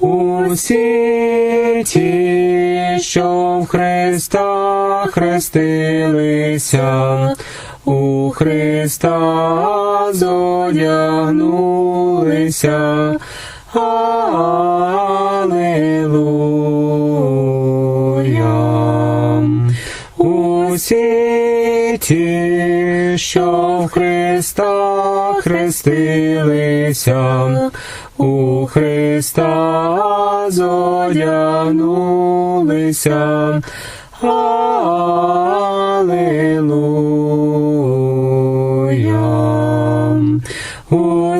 Усі ті, що в Христа хрестилися, у Христа зодягнулися. Аллилуйя. Усі ті, що в Христа хрестилися, у Христа зодягнулися. Аллилуйя.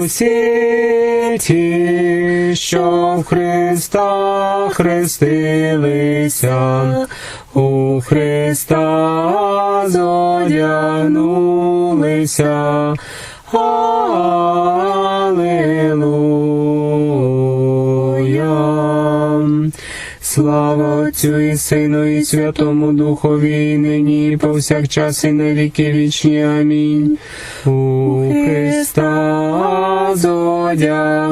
Усі ті, що в Христа хрестилися, у Христа зодягнулися. Аллилуйя. Слава Отцю і Сину і Святому Духові, нині і повсякчас і на віки вічні. Амінь. У зодягнулися.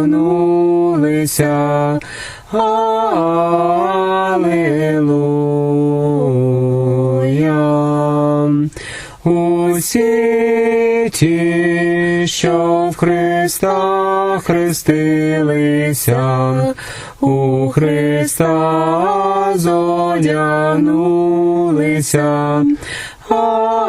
Аллилуйя. Усі ті, що в Христа хрестилися, у Христа зодягнулися. Аллилуйя.